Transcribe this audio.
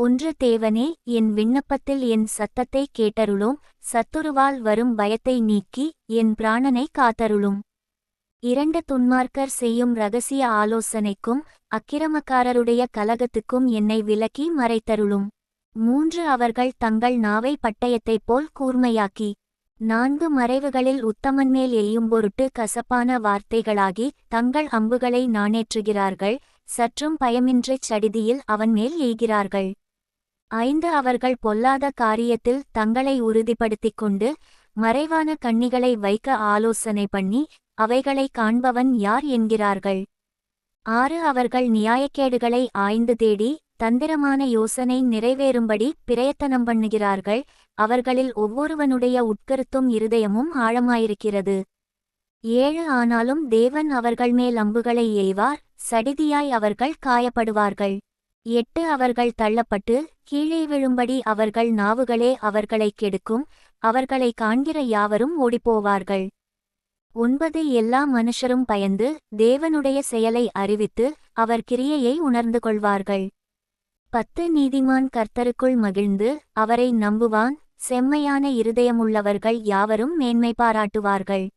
ஒன்று தேவனே என் விண்ணப்பத்தில் என் சத்தத்தை கேட்டருளும். சத்துருவால் வரும் பயத்தை நீக்கி என் பிராணனை காத்தருளும். இரண்டு துன்மார்க்கர் செய்யும் ரகசிய ஆலோசனைக்கும் அக்கிரமக்காரருடைய கலகத்துக்கும் என்னை விலக்கி மறைத்தருளும். மூன்று அவர்கள் தங்கள் நாவை பட்டயத்தைப் போல் கூர்மையாக்கி நான்கு மறைவுகளில் உத்தமன் மேல் எய்யும் பொருட்டு கசப்பான வார்த்தைகளாகி தங்கள் அம்புகளை நாணேற்றுகிறார்கள். சற்றும் பயமின்றிச் சடிதியில் அவன் மேல் எய்கிறார்கள். ஐந்து அவர்கள் பொல்லாத காரியத்தில் தங்களை உறுதிப்படுத்திக் கொண்டு மறைவான கண்ணிகளை வைக்க ஆலோசனை பண்ணி அவைகளை காண்பவன் யார் என்கிறார்கள்? ஆறு அவர்கள் நியாயக்கேடுகளை ஆய்ந்து தேடி தந்திரமான யோசனை நிறைவேறும்படி பிரயத்தனம் பண்ணுகிறார்கள். அவர்களில் ஒவ்வொருவனுடைய உட்கருத்தும் இருதயமும் ஆழமாயிருக்கிறது. ஏழு ஆனாலும் தேவன் அவர்கள் மேல் அம்புகளை எய்வார் சடிதியாய் அவர்கள் காயப்படுவார்கள். எட்டு அவர்கள் தள்ளப்பட்டு கீழே விழும்படி அவர்கள் நாவுகளே அவர்களைக் கெடுக்கும் அவர்களை காண்கிற யாவரும் ஓடிப்போவார்கள். ஒன்பது எல்லா மனுஷரும் பயந்து தேவனுடைய செயலை அறிவித்து அவர் கிரியையை உணர்ந்து கொள்வார்கள். பத்து நீதிமான் கர்த்தருக்குள் மகிழ்ந்து அவரை நம்புவான் செம்மையான இருதயமுள்ளவர்கள் யாவரும் மேன்மை பாராட்டுவார்கள்